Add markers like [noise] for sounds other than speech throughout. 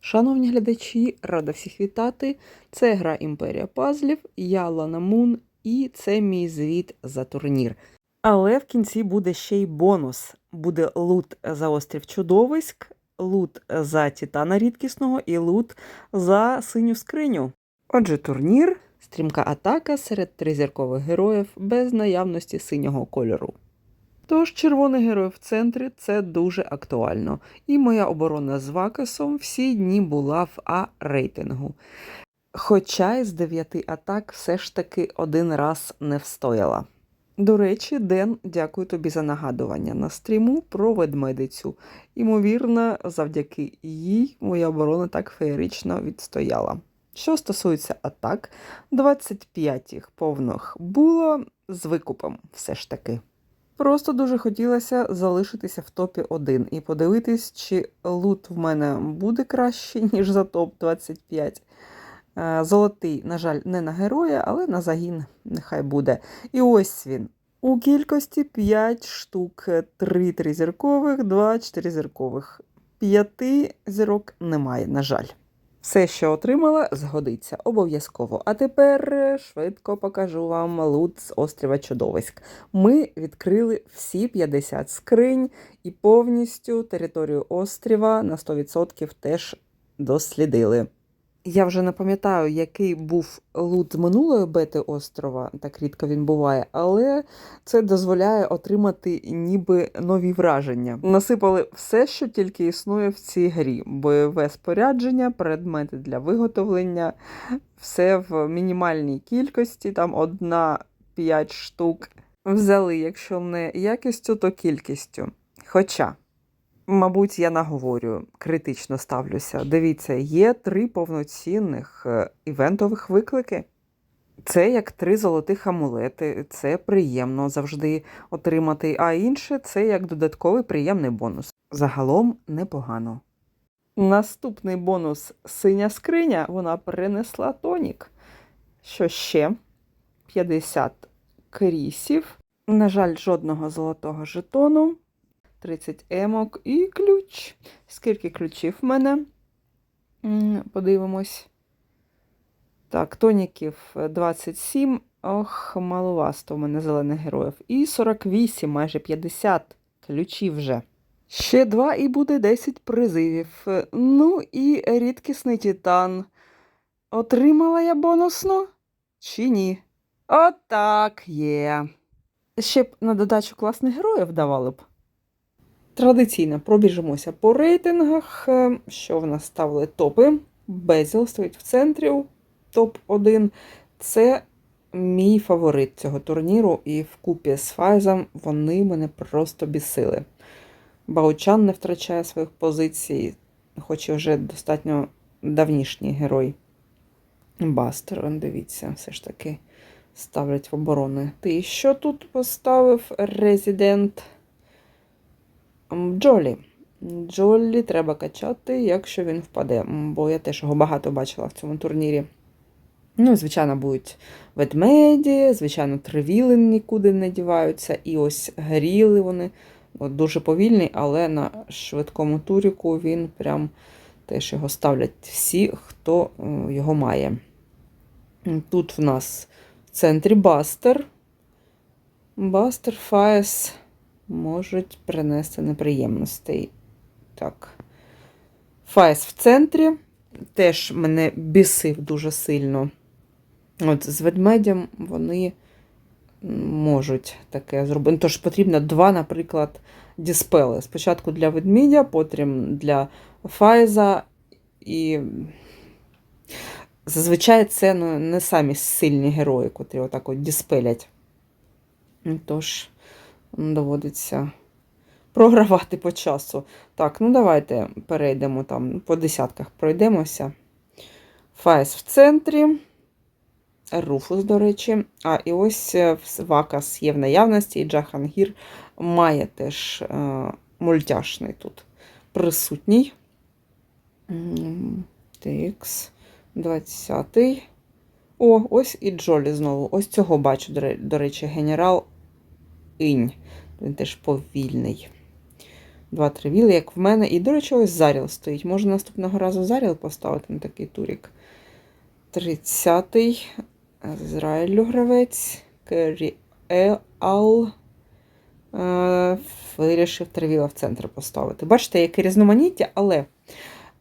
Шановні глядачі, рада всіх вітати. Це гра Імперія Пазлів, я Лана Мун, і це мій звіт за турнір. Але в кінці буде ще й бонус: буде лут за острів Чудовиськ, лут за Титана рідкісного і лут за синю скриню. Отже, турнір стрімка атака серед тризіркових героїв без наявності синього кольору. Тож червоний герой в центрі це дуже актуально. І моя оборона з Вакасом всі дні була в А рейтингу. Хоча із дев'яти атак все ж таки один раз не встояла. До речі, Ден, дякую тобі за нагадування на стріму про ведмедицю. Ймовірно, завдяки їй моя оборона так феєрично відстояла. Що стосується атак, 25 їх повних було з викупом все ж таки. Просто дуже хотілося залишитися в топі 1 і подивитись, чи лут в мене буде краще, [laughs] ніж за топ 25. Е, Золотий, на жаль, не на героя, але на загін нехай буде. І ось він. У кількості 5 штук, 3 тризіркових, 2 чотиризіркових. П'яти зірок немає, на жаль. Все, що отримала, згодиться обов'язково. А тепер е, швидко покажу вам лут з острова Чудовиськ. Ми відкрили всі 50 скринь і повністю територію острова на 100% теж дослідили. Я вже не пам'ятаю, який був лут з минулої бети острова, так рідко він буває, але це дозволяє отримати ніби нові враження. Насипали все, що тільки існує в цій грі: бойове спорядження, предмети для виготовлення, все в мінімальній кількості, там одна-п'ять штук. Взяли, якщо не якістю, то кількістю. Хоча. Мабуть, я наговорю, критично ставлюся. Дивіться, є три повноцінних е, івентових виклики. Це як три золотих амулети, це приємно завжди отримати, а інше це як додатковий приємний бонус. Загалом непогано. Наступний бонус синя скриня, вона принесла тонік. Що ще? 50 крісів. На жаль, жодного золотого жетону. 30 емок і ключ. Скільки ключів в мене? Подивимось. Так, тоніків 27. Ох, маловасто в мене зелених героїв. І 48, майже 50 ключів вже. Ще два і буде 10 призивів. Е, Ну і рідкісний титан. Отримала я бонусно? Чи ні? Отак є. Ще б на додачу класних героїв давали б. Традиційно пробіжимося по рейтингах. Е, Що в нас ставили топи? Безіл стоїть в центрі топ-1. Це мій фаворит цього турніру, і вкупі з Файзом вони мене просто бісили. Баучан не втрачає своїх позицій, хоч і вже достатньо давнішній герой. Бастер, дивіться, все ж таки ставлять в оборони. Ти що тут поставив резидент? Джолі. Джолі треба качати, якщо він впаде, бо я теж його багато бачила в цьому турнірі. Ну, звичайно, будуть ведмеді, звичайно, тривіли нікуди не діваються. І ось гріли вони. От, дуже повільний, але на швидкому туріку він прям теж його ставлять всі, хто е, його має. Тут в нас в центрі Бастер. Бастер, Фаєс можуть принести неприємностей. Так. Фаєс в центрі. Теж мене бісив дуже сильно. От з ведмедям вони можуть таке зробити. Тож потрібно два, наприклад, діспели. Спочатку для ведмідя, потім для Файза. І зазвичай це ну, не самі сильні герої, котрі отак от діспелять. Тож доводиться програвати по часу. Так, ну давайте перейдемо там по десятках пройдемося. Файс в центрі. Руфус, до речі. А, і ось е, Вакас є в наявності, і Джахангір має теж е, мультяшний тут присутній. М, Тикс. 20-й. О, ось і Джолі знову. Ось цього бачу, до речі, генерал Інь. Він теж повільний. Два тривіли, як в мене. І, до речі, ось Заріл стоїть. Може наступного разу Заріл поставити на такий турік. 30-й. З Ізраїлю гравець. Керіал. Е, Вирішив тривіла в центр поставити. Бачите, яке різноманіття, але.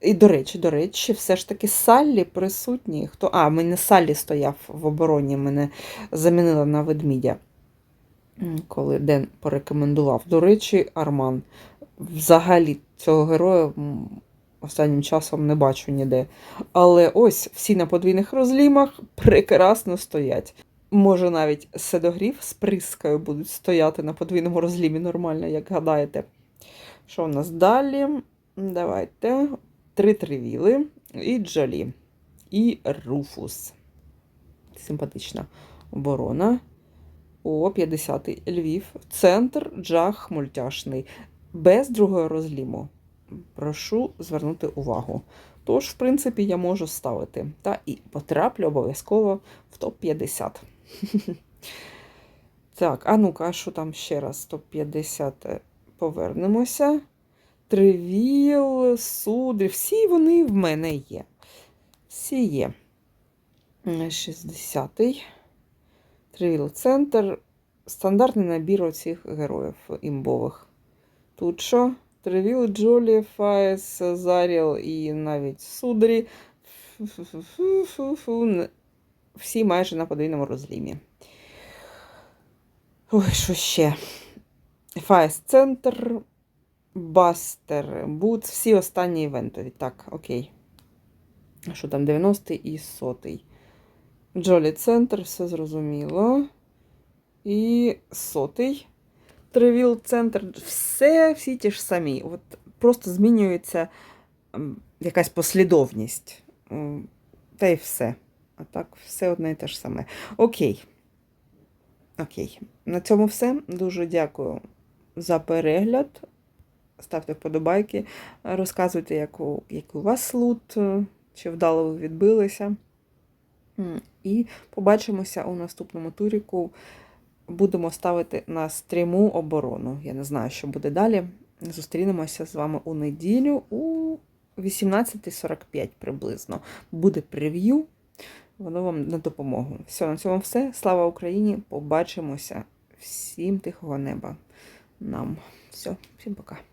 І, до речі, до речі, все ж таки Саллі присутні. Хто... А, мене Саллі стояв в обороні, мене замінила на ведмідя, коли Ден порекомендував. До речі, Арман. Взагалі цього героя останнім часом не бачу ніде. Але ось всі на подвійних розлімах прекрасно стоять. Може, навіть седогрів з прискою будуть стояти на подвійному розлімі нормально, як гадаєте. Що у нас далі? Давайте. Три тривіли і Джолі. І Руфус. Симпатична оборона. О, 50-й Львів. Центр джах мультяшний. Без другого розліму. Прошу звернути увагу. Тож, в принципі, я можу ставити. Та і потраплю обов'язково в топ-50. [laughs] Так, а ну-ка, що там ще раз? Топ-50 повернемося. Тривіл, судри, всі вони в мене є. Всі є. 60-й. Тривіл центр. Стандартний набір оцих героїв імбових. Тут що? Тривіл, Джолі, Фаєс, Заріл і навіть Судрі. Всі майже на подвійному розлімі. Ой, що ще? Фаєс центр. Бастер, Бутс, всі останні івентові. Так, окей. Що там, 90-й і 100-й. Джолі Центр, все зрозуміло. І 100-й. Тревіл Центр, все, всі ті ж самі. От Просто змінюється якась послідовність. Та й все. А так, все одне і те ж саме. Окей. Окей. На цьому все. Дуже дякую за перегляд ставте вподобайки, розказуйте, як у, як у вас лут, е, чи вдало ви відбилися. І побачимося у наступному туріку. Будемо ставити на стріму оборону. Я не знаю, що буде далі. Зустрінемося з вами у неділю у 18.45 приблизно. Буде прев'ю. Воно вам на допомогу. Все, на цьому все. Слава Україні! Побачимося. Всім тихого неба нам. Все, всім пока.